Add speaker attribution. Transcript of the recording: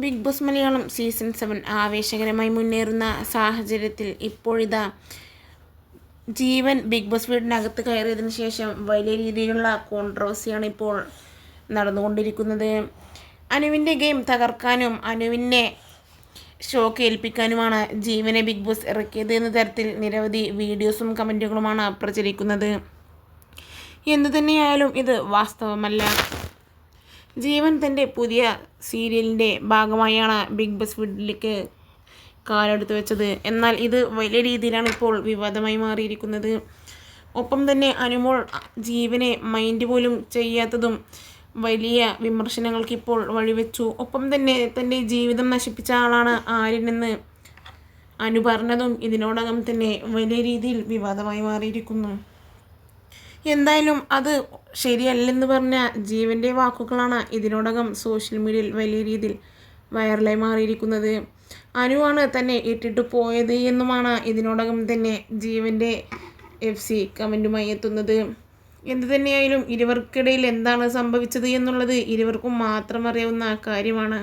Speaker 1: Big Boss Malayalam season seven ആവേശകരമായി മുന്നേറുന്ന സാഹചര്യത്തിൽ ഇപ്പോഴിതാ ജീവൻ ബിഗ് ബോസ് വീടിനകത്ത് കയറിയതിന് ശേഷം വലിയ രീതിയിലുള്ള കോൺട്രവേഴ്സിയാണ് ഇപ്പോൾ നടന്നുകൊണ്ടിരിക്കുന്നത്. അനുവിന്റെ ഗെയിം തകർക്കാനും അനുവിനെ ഷോക്ക് ഏൽപ്പിക്കാനുമാണ് ജീവനെ ബിഗ് ബോസ് ഇറക്കിയത് എന്ന തരത്തിൽ നിരവധി വീഡിയോസും കമന്റുകളുമാണ് പ്രചരിക്കുന്നത്. എന്തു തന്നെയായാലും ഇത് വാസ്തവമല്ല. ജീവൻ തന്റെ പുതിയ സീരിയലിന്റെ ഭാഗമായാണ് ബിഗ് ബസ് വീട്ടിലേക്ക് കാലെടുത്ത് വെച്ചത്. എന്നാൽ ഇത് വലിയ രീതിയിലാണ് ഇപ്പോൾ വിവാദമായി മാറിയിരിക്കുന്നത്. ഒപ്പം തന്നെ അനുമോൾ ജീവനെ മൈൻഡ് പോലും ചെയ്യാത്തതും വലിയ വിമർശനങ്ങൾക്ക് ഇപ്പോൾ വഴിവെച്ചു. ഒപ്പം തന്നെ തന്റെ ജീവിതം നശിപ്പിച്ച ആളാണ് ആര്യനെന്ന് അനു പറഞ്ഞതും ഇതിനോടകം തന്നെ വലിയ രീതിയിൽ വിവാദമായി മാറിയിരിക്കുന്നു. എന്തായാലും അത് ശരിയല്ലെന്ന് പറഞ്ഞ ജീവന്റെ വാക്കുകളാണ് ഇതിനോടകം സോഷ്യൽ മീഡിയയിൽ വലിയ രീതിയിൽ വൈറലായി മാറിയിരിക്കുന്നത്. അനുവാണ് തന്നെ ഇട്ടിട്ട് പോയത് എന്നുമാണ് ഇതിനോടകം തന്നെ ജീവന്റെ എഫ് സി കമന്റുമായി എത്തുന്നത്. എന്തു തന്നെയായാലും ഇരുവർക്കിടയിൽ എന്താണ് സംഭവിച്ചത് എന്നുള്ളത് ഇരുവർക്കും മാത്രം അറിയാവുന്ന കാര്യമാണ്.